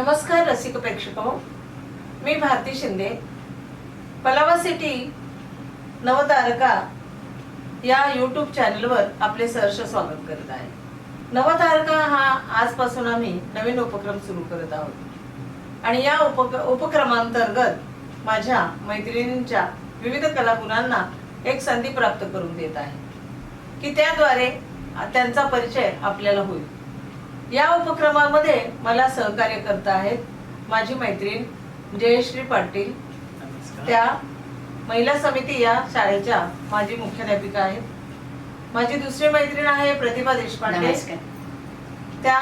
नमस्कार रसिक प्रेक्षक हो मी भारती शिंदे. पलावा सिटी नवतारका या यूट्यूब चॅनलवर आपले सहर्ष स्वागत करत आहे. नवतारका हा आजपासून आम्ही नवीन उपक्रम सुरू करत आहोत. आणि या उपक उपक्रमांतर्गत माझ्या मैत्रिणींच्या विविध कलागुणांना एक संधी प्राप्त करून देत आहे. की त्याद्वारे त्यांचा परिचय आपल्याला होईल. या उपक्रमामध्ये मला सहकार्य करत आहेत माझी मैत्रीण जयश्री पाटील. त्या महिला समिती या शाळेच्या माजी मुख्याध्यापिका आहेत. माझी दुसरी मैत्रीण आहे प्रतिभा देशपांडे. त्या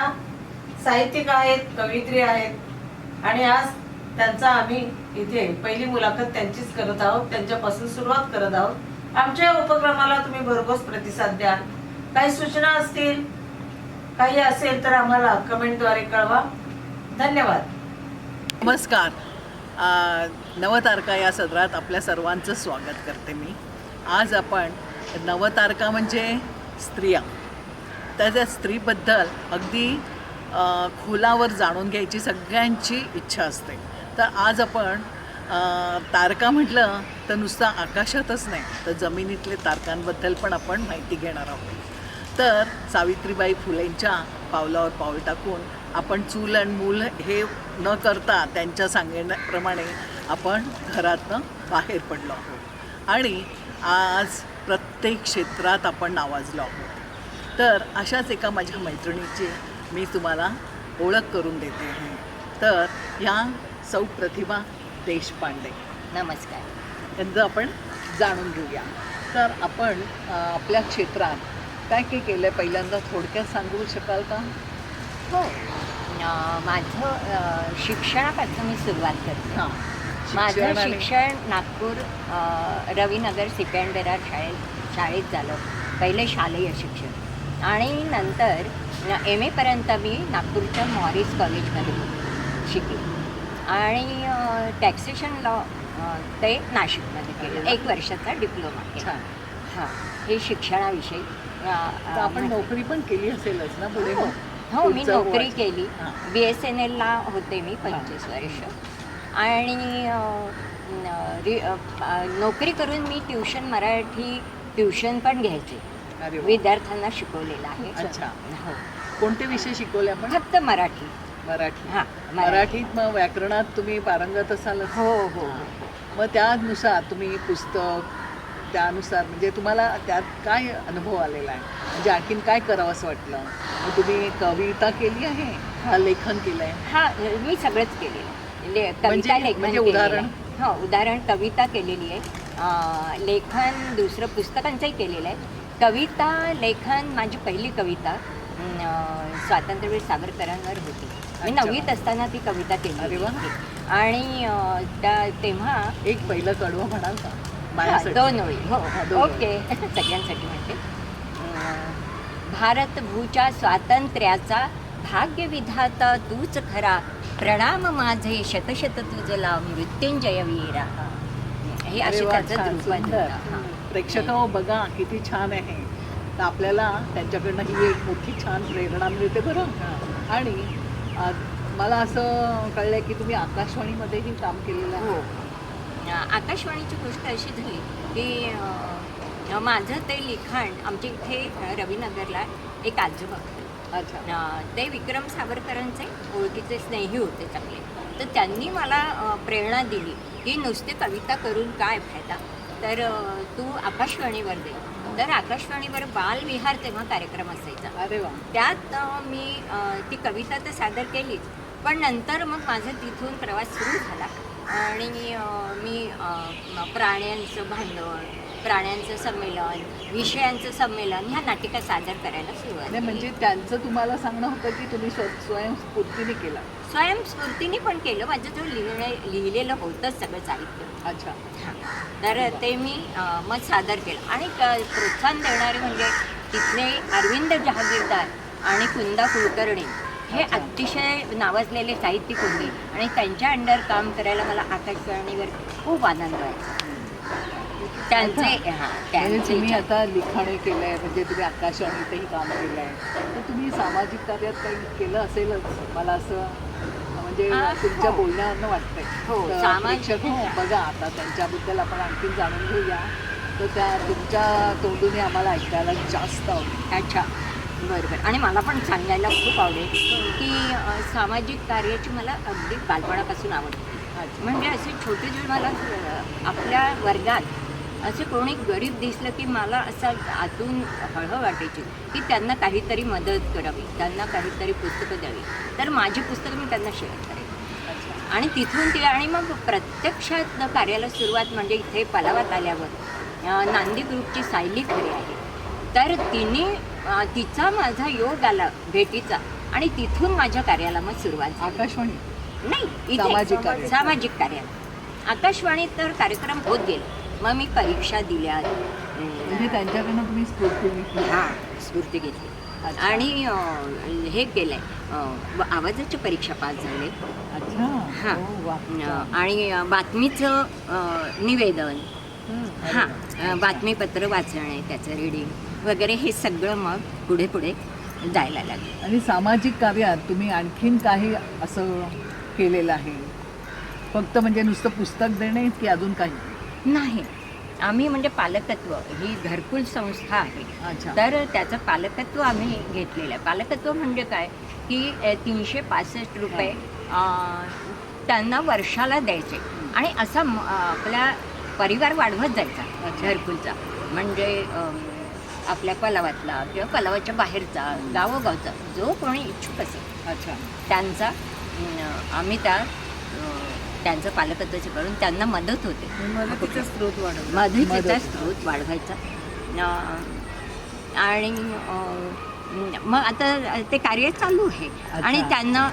साहित्यिक आहेत कवयित्री आहेत आणि आज त्यांचा आम्ही इथे पहिली मुलाखत त्यांचीच करत आहोत. त्यांच्यापासून सुरुवात करत आहोत. आमच्या या उपक्रमाला तुम्ही भरघोस प्रतिसाद द्याल. काही सूचना असतील काही असेल तर आम्हाला कमेंटद्वारे कळवा. धन्यवाद. नमस्कार. नवतारका या सदरात आपल्या सर्वांचं स्वागत करते मी. आज आपण नवतारका म्हणजे स्त्रिया. तर त्या स्त्रीबद्दल अगदी खोलावर जाणून घ्यायची सगळ्यांची इच्छा असते. तर आज आपण तारका म्हटलं तर नुसतं आकाशातच नाही तर जमिनीतले तारकांबद्दल पण आपण माहिती घेणार आहोत. तर सावित्रीबाई फुलेंच्या पावलावर पाऊल टाकून आपण चूल आणि मूल हे न करता त्यांच्या सांगण्याप्रमाणे आपण घरातनं बाहेर पडलो आहोत. आणि आज प्रत्येक क्षेत्रात आपण नावाजलो आहोत. तर अशाच एका माझ्या मैत्रिणीची मी तुम्हाला ओळख करून देते आहे. तर ह्या सौ प्रतिभा देशपांडे. नमस्कार. यांचं आपण जाणून घेऊया. तर आपण आपल्या क्षेत्रात काय काय केलं आहे पहिल्यांदा? थोडक्यात सांगू शकाल का? हो. अं, माझं शिक्षणापासून मी सुरुवात करते. हां. माझं शिक्षण आणि- शिक्षण नागपूर अं, रविनगर बेरार शाळेत शाळेत झालं. पहिले शालेय शिक्षण. आणि नंतर एम एपर्यंत मी नागपूरच्या मॉरिस कॉलेजमध्ये शिकले. आणि टॅक्सेशन लॉ ते नाशिकमध्ये केलं एक वर्षाचा डिप्लोमा केला. छान. हां. हे शिक्षणाविषयी. तर आपण नोकरी पण केली असेलच ना पुढे हो मग? हो मी नोकरी. केली. बी एस एन एलला होते मी पंचवीस वर्ष. आणि नोकरी करून मी ट्युशन मराठी ट्युशन पण घ्यायचे. विद्यार्थ्यांना शिकवलेलं आहे. अच्छा. हो. कोणते विषय शिकवले आपण? फक्त मराठी. मराठी. हां मराठीत मग व्याकरणात तुम्ही पारंगत असालच. हो हो. हां. मग त्यानुसार तुम्ही पुस्तक त्यानुसार म्हणजे तुम्हाला त्यात काय अनुभव आलेला आहे म्हणजे आणखीन काय करावं असं वाटलं मग तुम्ही कविता केली आहे हा लेखन केलं आहे हा मी सगळंच केलेलं आहे. ले कविता म्हणजे- लेखन म्हणजे केलेलं उदाहरण? आहे. हो उदाहरण कविता केलेली आहे अं, लेखन दुसरं पुस्तकांचंही केलेलं आहे कविता लेखन माझी पहिली कविता अं, स्वातंत्र्यवीर सावरकरांवर होती मी अच्छा. नववीत असताना ती कविता केली अरे वा. होती. आणि अं, त्या तेव्हा एक पहिलं कडवं म्हणाल का माझ्यासाठी. दोन ओळी हो हा, दोन ओळी. ओके सगळ्यांसाठी म्हणते अं, भारत भूच्या स्वातंत्र्याचा भाग्य विधाता तूच खरा प्रणाम माझे शतशत तुझला मृत्युंजय वीरा हे अरे असे वा, त्याचं छान, द्रुपद सुंदर. होतं. हा. प्रेक्षक हो बघा किती छान आहे तर आपल्याला त्यांच्याकडनं ही एक मोठी छान प्रेरणा मिळते बरं आणि अ, मला असं कळलंय की तुम्ही आकाशवाणीमध्येही काम केलेलं हो आहे आकाशवाणीची गोष्ट अशी झाली की माझं ते लिखाण आमच्या इथे रविनगरला एक आजोबा. अच्छा. ते विक्रम सावरकरांचे ओळखीचे स्नेही होते चांगले. तर त्यांनी मला प्रेरणा दिली की नुसते कविता करून काय फायदा? तर तू आकाशवाणीवर दे. तर आकाशवाणीवर बालविहार तेव्हा कार्यक्रम असायचा. अरे वा. त्यात मी ती कविता तर सादर केलीच पण नंतर मग माझा तिथून प्रवास सुरू झाला. आणि मी प्राण्यांचं भांडण प्राण्यांचं संमेलन विषयांचं संमेलन ह्या नाटिका सादर करायला सुरुवात. म्हणजे त्यांचं तुम्हाला सांगणं होतं की तुम्ही स्व स्वयंस्फूर्तीने केला. स्वयंस्फूर्तीने पण केलं माझं जो लिहिणे लिहिलेलं होतं सगळं साहित्य. अच्छा. तर ते मी मग सादर केलं. आणि प्रोत्साहन देणारे म्हणजे तिथले अरविंद जहागीरदार आणि कुंदा कुलकर्णी. हे. अतिशय नावाजलेले साहित्यिक होते आणि त्यांच्या अंडर काम करायला मला आकाशवाणीवर खूप आनंद व्हायचा त्यांचे हां म्हणजे तुम्ही त्यांचे आता लिखाणे केलं आहे म्हणजे तुम्ही आकाशवाणीतही काम केलं आहे तर तुम्ही सामाजिक कार्यात काही केलं असेलच मला असं म्हणजे तुमच्या हो. बोलण्यावरनं वाटतंय. हो, सामाजिक- हो बघा आता त्यांच्याबद्दल आपण आणखीन जाणून घेऊया. तर त्या तुमच्या तोंडूने आम्हाला ऐकायला जास्त आवडेल. अच्छा. बरं बरं आणि मला पण सांगायला खूप आवडेल की अ, सामाजिक कार्याची मला अगदी बालपणापासून आवड म्हणजे असे छोटे जे मला अ, आपल्या वर्गात असे कोणी गरीब दिसलं की मला असं आतून हळहळ वाटायची की त्यांना काहीतरी मदत करावी त्यांना काहीतरी पुस्तकं द्यावी. तर माझी पुस्तकं मी त्यांना शेअर करेन. अच्छा आणि तिथून ते आणि मग प्रत्यक्षात कार्याला सुरुवात म्हणजे इथे पलावात आल्यावर अ, नांदी ग्रुपची सायली खरे आहे. तर तिने तिचा माझा योग आला भेटीचा. आणि तिथून माझ्या कार्याला मग सुरुवात. आकाशवाणी? नाही. सामाजिक कार्य. सामाजिक कार्यात आकाशवाणीत तर कार्यक्रम होत गेले. मग मी परीक्षा दिल्या. म्हणजे त्यांच्याकडनं तुम्ही स्फूर्ती घेतली. हा स्फूर्ती घेतली. आणि हे केलंय. अं, आवाजाची परीक्षा पास झाले. हा. आणि बातमीचं निवेदन. हां बातमीपत्र वाचणे त्याचं रीडिंग वगैरे हे सगळं मग पुढे पुढे जायला लागलं. आणि सामाजिक कार्यात तुम्ही आणखीन काही असं केलेलं आहे? फक्त म्हणजे नुसतं पुस्तक देणे की अजून काही? नाही. आम्ही म्हणजे पालकत्व ही घरकुल संस्था आहे. तर त्याचं पालकत्व आम्ही घेतलेलं आहे. पालकत्व म्हणजे काय? की तीनशे पासष्ट रुपये त्यांना वर्षाला द्यायचे. आणि असा आपला परिवार वाढवत जायचा. घरकुलचा. म्हणजे आपल्या पलावातला किंवा पलावाच्या बाहेरचा गावोगावचा जो कोणी इच्छुक असेल. अच्छा. त्यांचा आम्ही त्या त्यांचं पालकत्वाचे करून त्यांना मदत होते. मदतीचा स्रोत वाढवला. मदतीचा मदत. स्रोत वाढवायचा. आणि मग आता ते कार्य चालू आहे. आणि त्यांना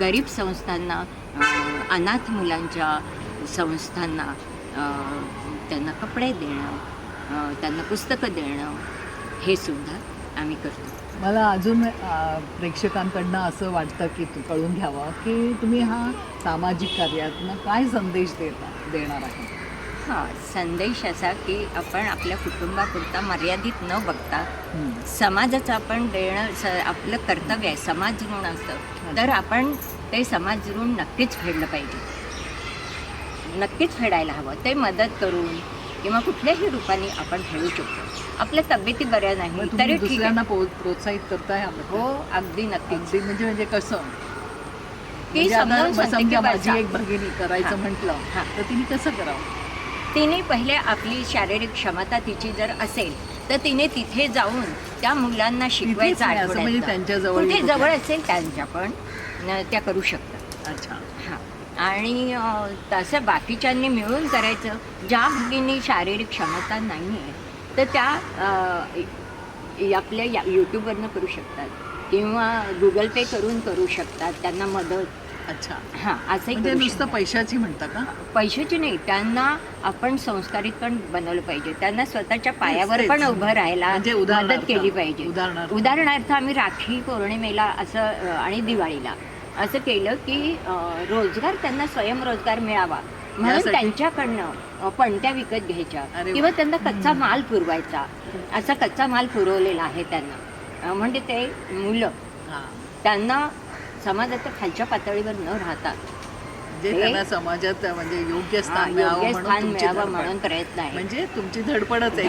गरीब संस्थांना अनाथ मुलांच्या संस्थांना त्यांना कपडे देणं त्यांना पुस्तकं देणं हे सुद्धा आम्ही करतो. मला अजून प्रेक्षकांकडनं असं वाटतं की तू कळून घ्यावं की तुम्ही हा सामाजिक कार्यातनं काय संदेश देता देणार आहे? हां संदेश असा की आपण आपल्या कुटुंबापुरता मर्यादित न बघता. समाजाचं आपण देणं स आपलं कर्तव्य आहे समाज ऋण असतं. तर आपण ते समाज ऋण नक्कीच फेडलं पाहिजे. नक्कीच फेडायला हवं. ते मदत करून किंवा कुठल्याही रूपाने आपण फेडू शकतो आपल्या तब्येती बऱ्या नाही तरी दुसऱ्यांना प्रोत्साहित करताय? हो अगदी अगदी म्हणजे म्हणजे कसं की म्हणजे समजा माझी. एक भगिनी करायचं. म्हटलं हां. तर तिने कसं करावं तिने पहिले आपली शारीरिक क्षमता तिची जर असेल तर तिने तिथे जाऊन त्या मुलांना शिकवायचं असं म्हणजे कुठे? जवळ असेल त्यांच्या पण त्या करू शकतात अच्छा हां आणि तसं बाकीच्यांनी मिळून करायचं. ज्या भगिनी शारीरिक क्षमता नाही आहे तर त्या आपल्या या यूट्यूबवरनं करू शकतात. किंवा गुगल पे करून करू शकतात. त्यांना मदत. अच्छा. हां असंही म्हणजे नुसतं. पैशाची म्हणता का? पैशाची नाही. त्यांना आपण संस्कारित पण बनवलं पाहिजे. त्यांना स्वतःच्या पायावर. पण उभं राहायला म्हणजे मदत केली पाहिजे. उदाहरणार्थ. उदाहरणार्थ आम्ही राखी पौर्णिमेला असं आणि दिवाळीला. असं केलं की रोजगार त्यांना स्वयंरोजगार मिळावा. म्हणून? त्यांच्याकडनं पणत्या विकत घ्यायच्या. किंवा त्यांना कच्चा माल पुरवायचा. असा कच्चा माल पुरवलेला आहे त्यांना. म्हणजे ते मुलं. हां. त्यांना समाजाच्या खालच्या पातळीवर न राहता त्यांना समाजात म्हणजे योग्य स्थान मिळावं. म्हणून प्रयत्न आहे. म्हणजे तुमची धडपडच आहे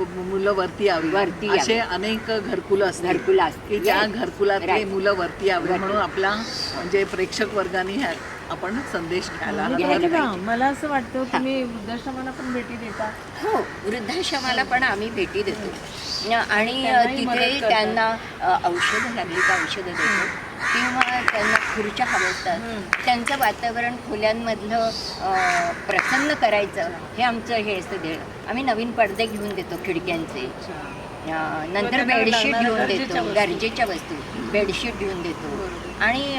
मुलं वरती यावी वरती यावी. असे अनेक घरकुलं असतात घरकुलं असतात. की ज्या. घरकुलातले Right. मुलं वरती यावी वरती. म्हणून आपला म्हणजे प्रेक्षक वर्गाने ह्या आपण संदेश घ्यायला हवा. मला असं वाटतं तुम्ही वृद्धाश्रमाला पण भेटी देता हो वृद्धाश्रमाला पण आम्ही भेटी देतो न- आणि अ, त्यांनाही मदत तिथे. त्यांना अ, औषधं लागली का औषधं देतो किंवा त्यांना खुर्च्या हम्म. त्यांचं वातावरण खोल्यांमधलं प्रसन्न करायचं हे आमचं हे असतं देणं आम्ही नवीन पडदे घेऊन देतो खिडक्यांचे नंतर बेडशीट घेऊन देतो. गरजेच्या वस्तू बेडशीट घेऊन देतो. आणि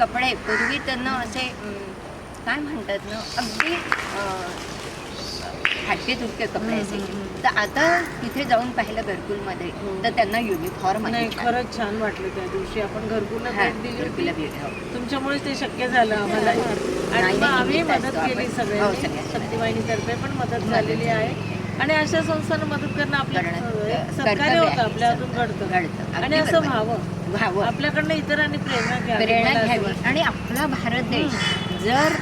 कपडे पूर्वी त्यांना असे काय म्हणतात ना अगदी फाटके तुटके कपडे असायचे हम्म, तर आता तिथे जाऊन पाहिलं घरकुलमध्ये हम्म. तर त्यांना युनिफॉर्म नाही. खरंच छान वाटलं त्या दिवशी आपण घरकुलला हा, भेट दिली भेट, हो. तुमच्यामुळेच ते शक्य झालं आम्हाला आणि आम्ही मदत केली हो, सगळ्यांनी. शक्तिवाहिनीतर्फे पण मदत झालेली आहे आणि अशा संस्थांना मदत करणं आपल्या करणं- एक कर्तव्य सत्कार्य होतं. आपल्या हातून घडतं घडतं. आणि असं. व्हावं व्हावं आपल्याकडनं इतरांनी प्रेरणा घ्यावी प्रेरणा असं घ्यावी. आणि आपला भारत देश जर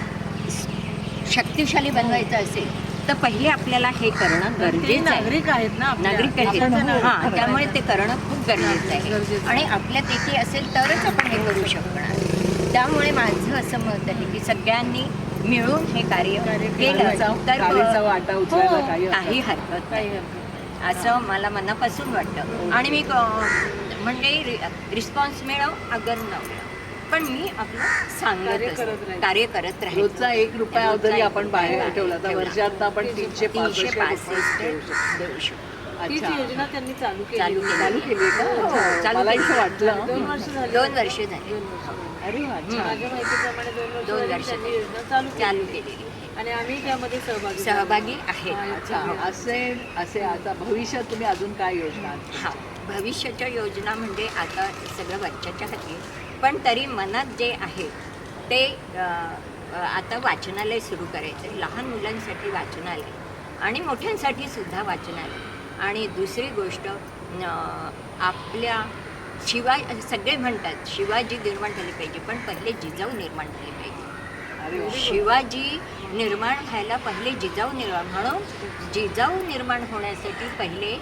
शक्तिशाली बनवायचा असेल तर पहिले आपल्याला हे करणं गरजेचं आहे. नागरिक आहेत ना आपल्या. नागरिक आहेत. हां. त्यामुळे ते करणं खूप गरजेचं आहे. आणि आपल्यात एकी असेल तरच आपण हे करू शकणार. त्यामुळे माझं असं मत आहे की सगळ्यांनी मिळून हे कार्य केलं तर हो, काही हरकत नाही. असं मला मनापासून वाटतं. आणि मी म्हणजे रिस्पॉन्स मिळव अगर न मिळव. पण मी आपलं सांगत असते. राहायचं. कार्य करत राहायचं. रोजचा एक रुपया जरी आपण बाहेर ठेवला तर. वर्षात आपण तीनशे तीनशे पासष्ट देऊ शकतो. देऊ शकतो तीच अच्छा योजना त्यांनी चालू केली चालू होती. चालू केली का हो, अच्छा. चालू मला केली. असं वाटलं दोन वर्ष झाली दोन वर्ष झाली दोन वर्ष झाली. अरे वा छान. माझ्या माहितीप्रमाणे दोन वर्ष दोन झाली वर्ष त्यांनी योजना चालू चालू केली केलेली आणि आम्ही त्यामध्ये सहभागी झालो. सहभागी आहे हा, अच्छा असे असे आता भविष्यात तुम्ही अजून काय योजना आखता? हा भविष्याच्या योजना म्हणजे आता सगळं वरच्याच्या हाती पण तरी मनात जे आहे ते आता वाचनालय सुरू करायचं लहान मुलांसाठी वाचनालय आणि मोठ्यांसाठी सुद्धा वाचनालय. आणि दुसरी गोष्ट आपल्या शिवा सगळे म्हणतात शिवाजी निर्माण झाले पाहिजे पण पहिले जिजाऊ निर्माण झाले पाहिजे. शिवाजी निर्माण व्हायला पहिले जिजाऊ निर्माण म्हणून जिजाऊ निर्माण होण्यासाठी पहिले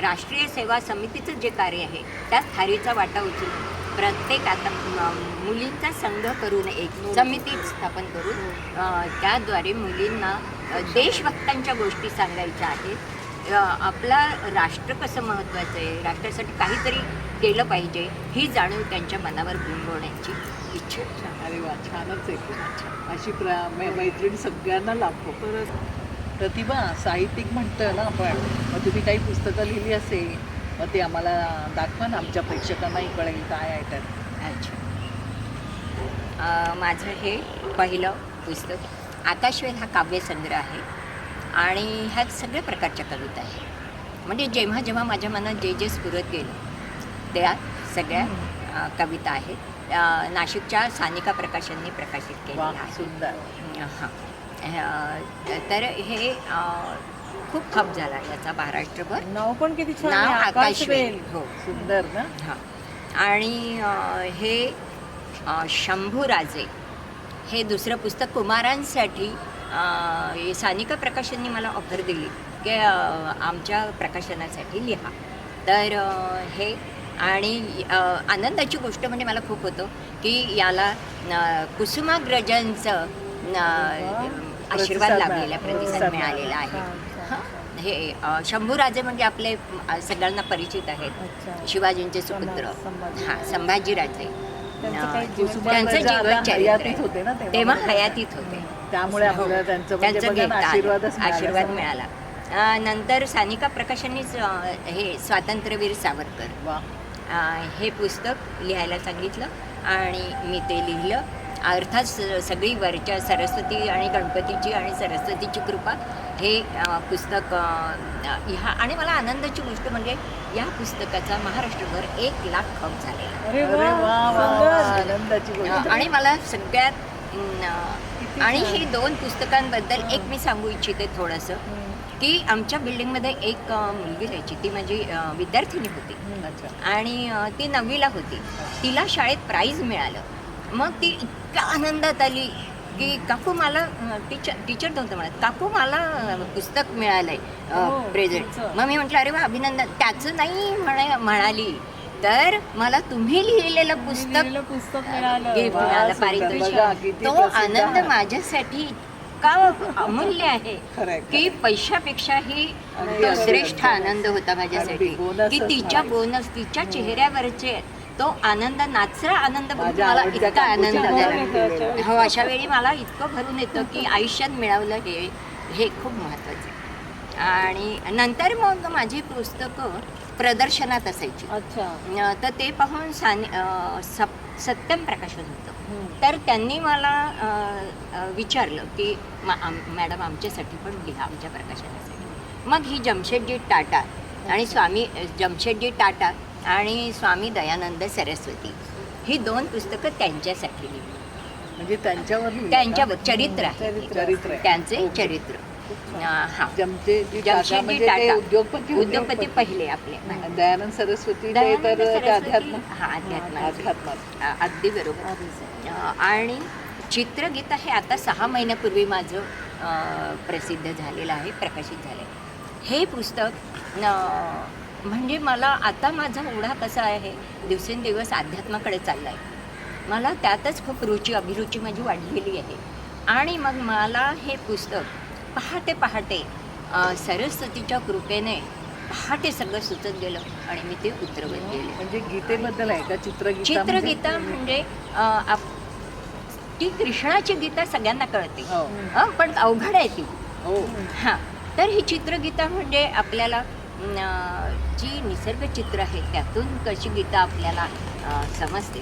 राष्ट्रीय सेवा समितीचं जे कार्य आहे त्यात थारीचा वाटा उचलून प्रत्येक आता मुलींचा संघ करून एक समिती स्थापन करून त्याद्वारे मुलींना देशभक्तांच्या गोष्टी सांगायच्या आहेत. आपला राष्ट्र कसं महत्त्वाचं आहे? राष्ट्रासाठी काहीतरी केलं पाहिजे ही जाणीव त्यांच्या मनावर बिंबवण्याची इच्छा. अरे वा छानच आहे. अशी प्र मैत्रीण सगळ्यांना लाभो. परत प्रतिभा साहित्यिक म्हणतोय ना आपण. मग तुम्ही काही पुस्तकं लिहिली असेल मग ते आम्हाला दाखवा ना आमच्या प्रेक्षकांनाही कळेल काय आहे त्यात अच्छा. माझं हे पहिलं पुस्तक आकाशवेल हा काव्यसंग्रह आहे आणि ह्यात सगळ्या प्रकारच्या कविता आहेत. म्हणजे जेव्हा जेव्हा माझ्या मनात जे जे स्फुरत गेलं त्या सगळ्या कविता आहेत. नाशिकच्या सानिका प्रकाशनने प्रकाशित आहेत सुंदर. हां तर हे खूप खप झाला याचा महाराष्ट्रभर. नाव पण किती छान नाव आहे, आकाशवेल. हो. सुंदर ना? हां. आणि अ, हे अ, शंभूराजे हे दुसरं पुस्तक कुमारांसाठी अ, हे सानिका प्रकाशनने मला ऑफर दिली. की अ, आमच्या प्रकाशनासाठी लिहा. तर अ, हे आणि अ, आनंदाची गोष्ट म्हणजे मला खूप होतं की याला अ, कुसुमाग्रजांचं अ, आशीर्वाद प्रतिसाद मिळाला. प्रतिसाद प्रतिसाद मिळालेला आहे. हां. शंभूराजे म्हणजे आपले सगळ्यांना परिचित आहेत. शिवाजींचे सुपुत्र. हा संभाजीराजे त्यांचं जीवन चरित्र तेव्हा. हयातीत होते त्यामुळे हो. त्यांचं म्हणजे. आशीर्वाद मिळाला नंतर सानिका प्रकाशननीच अं, हे स्वातंत्र्यवीर सावरकर हे पुस्तक लिहायला सांगितलं आणि मी ते लिहिलं अर्थात स- सगळी वरच्या सरस्वती आणि गणपतीची आणि सरस्वतीची कृपा हे पुस्तक ह्या आणि मला आनंदाची गोष्ट म्हणजे या पुस्तकाचा महाराष्ट्रभर एक लाख खप झालेला आणि मला सगळ्यात आणि ही दोन पुस्तकांबद्दल एक मी सांगू इच्छिते थोडंसं. की आमच्या बिल्डिंगमध्ये एक मुलगी राहायची. ती माझी विद्यार्थिनी होती. आणि ती नववीला होती. तिला शाळेत प्राईज मिळालं. मग ती इतक्या आनंदात आली की काकू मला टीचर टीचर नव्हतं म्हणत काकू मला पुस्तक मिळालंय हो, प्रेझेंट तुमचं. मग मी म्हटलं अरे वा अभिनंदन त्याचं नाही म्हणा म्हणाली तर मला तुम्ही लिहिलेलं पुस्तक मिळालं. पारितोषिक तो आनंद. माझ्यासाठी इतका अमूल्य आहे की पैशापेक्षाही अगदी, अगदी, श्रेष्ठ. आनंद होता माझ्यासाठी की तिच्या. बोनस तिच्या चेहऱ्यावरचे तो आनंद नाचरा आनंद बघून मला इतका आनंद झाला. हो अशा वेळी मला इतकं भरून येतं की आयुष्यात मिळवलं हे हे खूप महत्त्वाचं आहे. आणि नंतर मग माझी पुस्तकं प्रदर्शनात असायची. तर ते पाहून साने सत्यम प्रकाशन होतं. तर त्यांनी मला विचारलं की मॅडम आमच्यासाठी पण लिहा आमच्या प्रकाशनासाठी. मग ही जमशेदजी टाटा आणि स्वामी जमशेदजी टाटा आणि स्वामी दयानंद सरस्वती ही दोन पुस्तकं त्यांच्यासाठी लिहिली. म्हणजे त्यांच्यावर लिहिलं का? त्यांच्या चरित्र आहे. त्यांचे. चरित्र. हा. म्हणजे. उद्योगपती पहिले आपले. दयानंद सरस्वती हा अगदी बरोबर. आणि चित्रगीता हे आता सहा महिन्यापूर्वी माझं प्रसिद्ध झालेलं आहे प्रकाशित झालं आहे हे पुस्तक म्हणजे मला आता माझा ओढा कसा आहे? दिवसेंदिवस अध्यात्माकडे चालला आहे मला त्यातच खूप रुची अभिरुची माझी वाढलेली आहे. आणि मग मला हे पुस्तक पहाटे पहाटे सरस्वतीच्या कृपेने पहाटे सगळं सुचत गेलं आणि मी ते उतरवत गेले. म्हणजे गीतेबद्दल आहे का? चित्रगीता चित्रगीता म्हणजे? आप- ती कृष्णाची गीता सगळ्यांना कळते. हो पण अवघड आहे ती. हो. हां. तर ही चित्रगीता म्हणजे आपल्याला जी निसर्ग चित्र आहे त्यातून कशी गीता आपल्याला समजते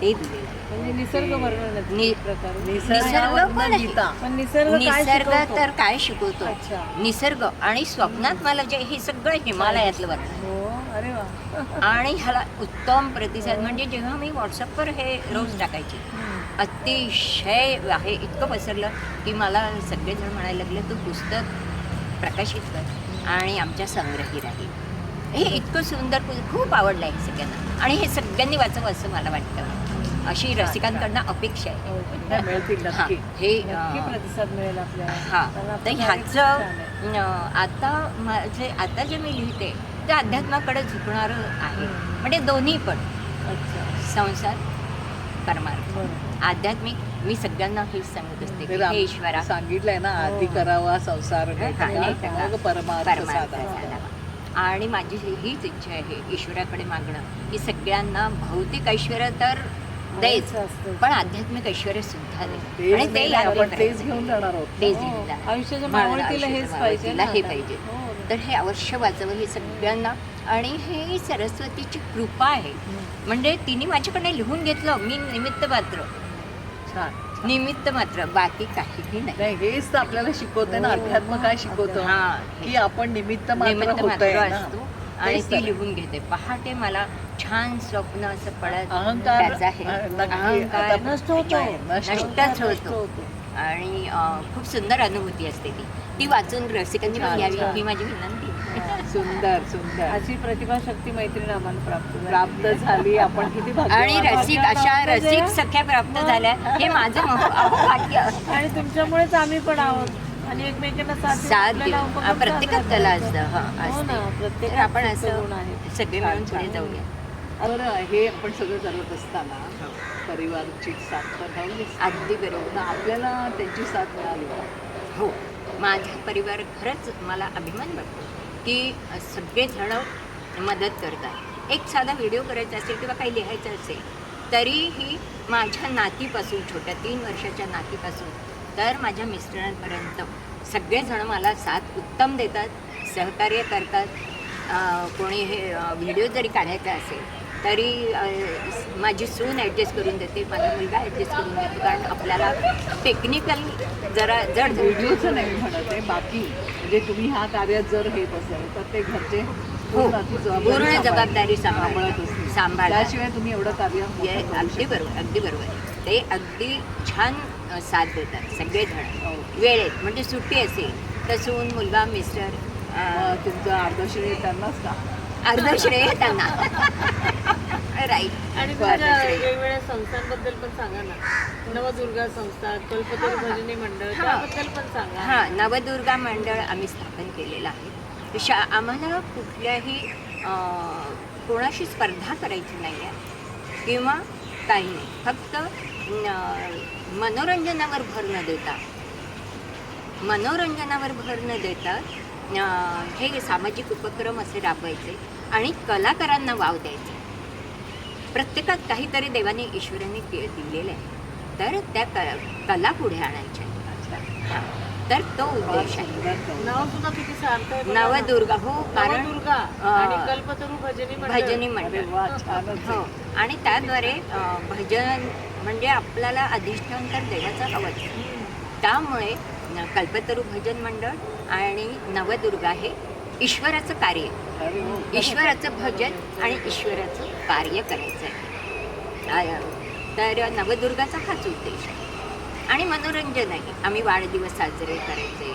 ते दिलेलं आहे. म्हणजे निसर्ग वर्णन नि- प्रकारे. निसर्ग निसर्गावरनं पण आहे. गीता. पण निसर्ग काय निसर्ग शिकवतो? तर काय शिकवतो? अच्छा. निसर्ग आणि स्वप्नात मला जे हे सगळं हिमालयातलं वर्णन हो अरे वा. आणि ह्याला उत्तम प्रतिसाद म्हणजे जेव्हा मी व्हॉट्सअपवर हे रोज टाकायची अतिशय आहे इतकं पसरलं की मला सगळेजण म्हणायला लागले तू पुस्तक प्रकाशित कर. आणि आमच्या संग्रही राहील. हे इतकं सुंदर पु- खूप आवडलं आहे सगळ्यांना. आणि हे सगळ्यांनी वाचावं असं मला वाटतं. अशी रसिकांकडनं अपेक्षा आहे. हां, हे प्रतिसाद मिळेल हा तर ह्याचं आता माझे आता जे मी लिहिते ते अध्यात्माकडे झुकणारं आहे. म्हणजे दोन्ही पण. अच्छा. संसार परमार्थ. आध्यात्मिक मी सगळ्यांना हेच सांगत असते की हे ईश्वरा सांगितलंय ना आधी करावा संसार हा, नाही नाही का? का? मग परमार्थ परमार्थ साधावा. साधावा. आणि माझी ही- हीच इच्छा आहे ईश्वराकडे मागणं की सगळ्यांना भौतिक ऐश्वर तर असतं. पण आध्यात्मिक ऐश्वर सुद्धा दे तेच. घेऊन जाणार आहोत तेच हो. घेऊन हे. पाहिजे हो. तर हे अवश्य वाचावं हे सगळ्यांना आणि हे सरस्वतीची कृपा आहे म्हणजे तिने माझ्याकडे लिहून घेतलं मी निमित्त मात्र छान निमित्त मात्र बाकी काहीही नाही नाही हेच तर आपल्याला शिकवते ना हो, अध्यात्म काय शिकवतं हा की आपण निमित्त मात्र निमित्त मात्र असतो आणि ती. लिहून घेते पहाटे मला छान स्वप्न असं पडत अहंकार अहंकार नष्ट होतो. नष्टच नष्ट होतो. आणि खूप सुंदर अनुभूती असते ती ती वाचून रसिकांनी घ्यावी. ही माझी विनंती सुंदर सुंदर. अशी प्रतिभाशक्ती मैत्रीण आम्हाला प्राप्त झाली. प्राप्त झाली. आपण किती आणि. रसिक अशा रसिक सख्या प्राप्त झाल्या. हे माझं भाग्य आणि तुमच्यामुळेच आम्ही पण आहोत. आणि एकमेकांना साथ उपक्रम प्रत्येकात कला. असतं. हा प्रत्येक आपण असं सगळे मिळून पुढे जाऊया. बरं हे आपण सगळं करत असताना परिवारची साथ तर. अगदी बरोबर. आपल्याला त्यांची साथ मिळाली? हो. माझा परिवार खरंच मला अभिमान वाटतो. की सगळेजण मदत करतात. एक साधा व्हिडिओ करायचा असेल किंवा काही लिहायचं असेल तरीही माझ्या नातीपासून छोट्या तीन वर्षाच्या नातीपासून तर माझ्या मिस्टरांपर्यंत सगळेजण मला साथ उत्तम देतात सहकार्य करतात. कोणी हे व्हिडिओ जरी काढायचा असेल तरी माझी सून ॲडजस्ट करून देते माझा मुलगा ॲडजस्ट करून देतो कारण आपल्याला टेक्निकली जरा जड व्हिडिओचं नाही म्हणत आहे बाकी. म्हणजे तुम्ही ह्या कार्यात जर हे असेल तर ते घरचे हो. पूर्ण सांभाळ- जबाबदारी सांभाळत. सांभाळतात. त्याशिवाय तुम्ही एवढं कार्य अगदी बरोबर अगदी बरोबर. ते अगदी छान साथ देतात सगळेजण. हो. वेळेत म्हणजे सुट्टी असेल तर सून मुलगा मिस्टर तुमचं आर्धश्रेय त्यांनाच का? अर्ध श्रेय त्यांना. राईट आणि तुमच्या. वेगवेगळ्या संस्थांबद्दल पण सांगा ना. नवदुर्गा संस्था कल्पतरू भजनी मंडळ. त्याबद्दल पण सांगा. हां नवदुर्गा मंडळ आम्ही स्थापन केलेलं आहे. शा आम्हाला कुठल्याही अ, कोणाशी स्पर्धा करायची नाही आहे किंवा काही नाही. फक्त न- मनोरंजनावर भर न देता मनोरंजनावर भर न देता हे सामाजिक उपक्रम असे राबवायचे आणि कलाकारांना वाव द्यायचे. प्रत्येकात काहीतरी देवाने ईश्वराने दिलेलं आहे. तर त्या कला पुढे आणायच्या. तर तो उद्देश आहे. नवदुर्गा हो कारण भजनी मंडळ. हो. आणि त्याद्वारे भजन म्हणजे आपल्याला अधिष्ठान तर देवाचं हवंच. त्यामुळे कल्पतरू भजन मंडळ आणि नवदुर्गा हे ईश्वराचं कार्य. ईश्वराचं भजन आणि ईश्वराचं कार्य करायचं आहे. तर नवदुर्गाचा हाच उद्देश आहे. आणि मनोरंजनही. आम्ही वाढदिवस साजरे करायचे.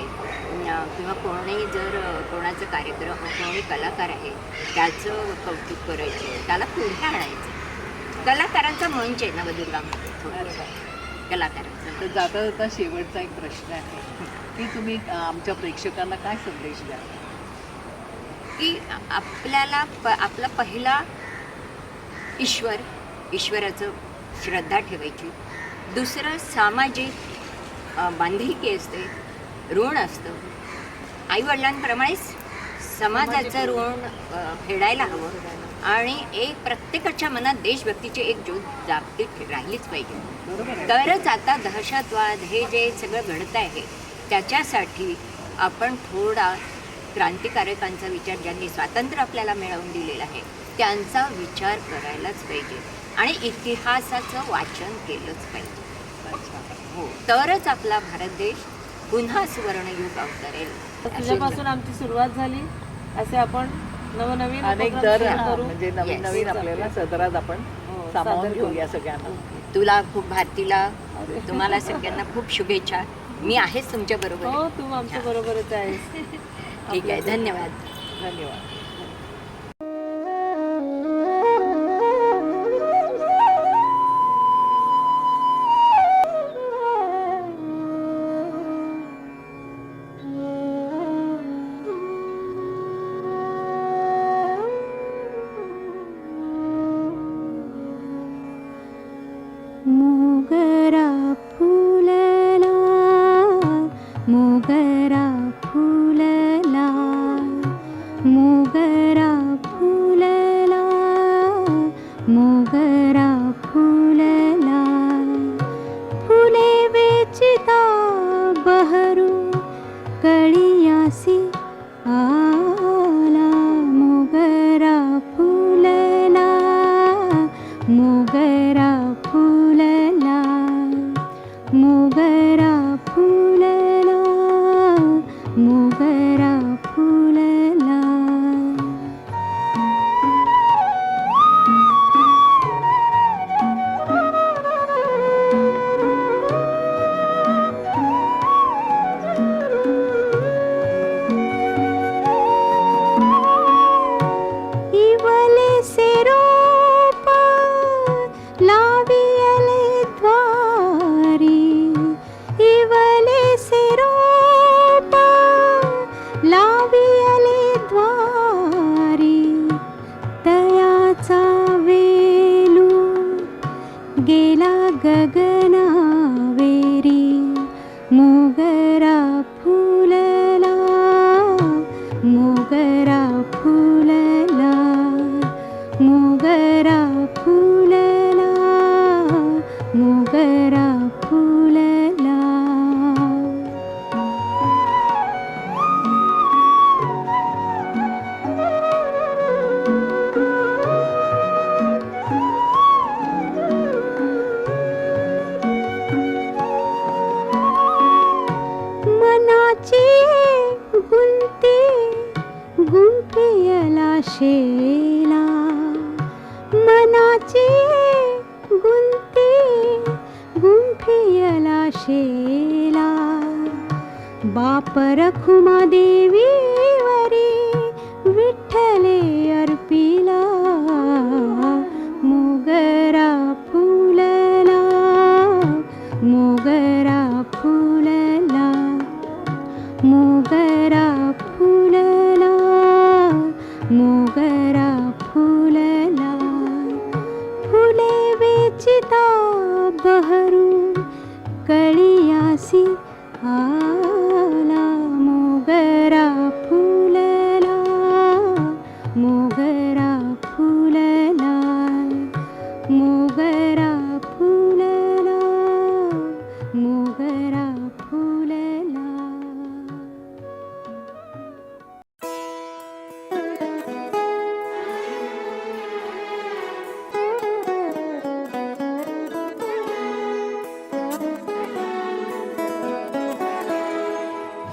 किंवा कोणी जर कोणाचं कार्यक्रम कोणी कलाकार आहे त्याचं कौतुक करायचं. त्याला पुढे आणायचं. कलाकारांचा मंच आहे नवदुर्गामध्ये. थोडक्यात. कलाकारांचा तर जाता जाता शेवटचा एक प्रश्न आहे. की तुम्ही आमच्या प्रेक्षकांना काय संदेश द्या की आपल्याला प आपला पहिला ईश्वर ईश्वराचं श्रद्धा ठेवायची. दुसरं सामाजिक बांधिलकी असते ऋण असतं. आईवडिलांप्रमाणेच समाजाचं ऋण फेडायला हवं. आणि एक प्रत्येकाच्या मनात देशभक्तीची एक ज्योत जागतिक राहिलीच पाहिजे. बरोबर आहे. तरच आता दहशतवाद हे जे सगळं घडत आहे त्याच्यासाठी आपण थोडा क्रांतिकारकांचा विचार ज्यांनी स्वातंत्र्य आपल्याला मिळवून दिलेलं आहे त्यांचा विचार करायलाच पाहिजे. आणि इतिहासाचं वाचन केलंच पाहिजे. हो. तरच आपला भारत देश पुन्हा सुवर्णयुग अवतरेल. तुझ्यापासून आमची सुरुवात झाली. असे आपण नवनवीन अनेक दर. म्हणजे नवीन Yes. नवीन आपल्याला सदरात आपण हो, सामावून घेऊया. सगळ्यांना. तुला खूप भारतीला तुम्हाला सगळ्यांना खूप शुभेच्छा. मी आहेच तुमच्या बरोबर हो तू आमच्या बरोबरच आहेस. ठीक आहे धन्यवाद. धन्यवाद.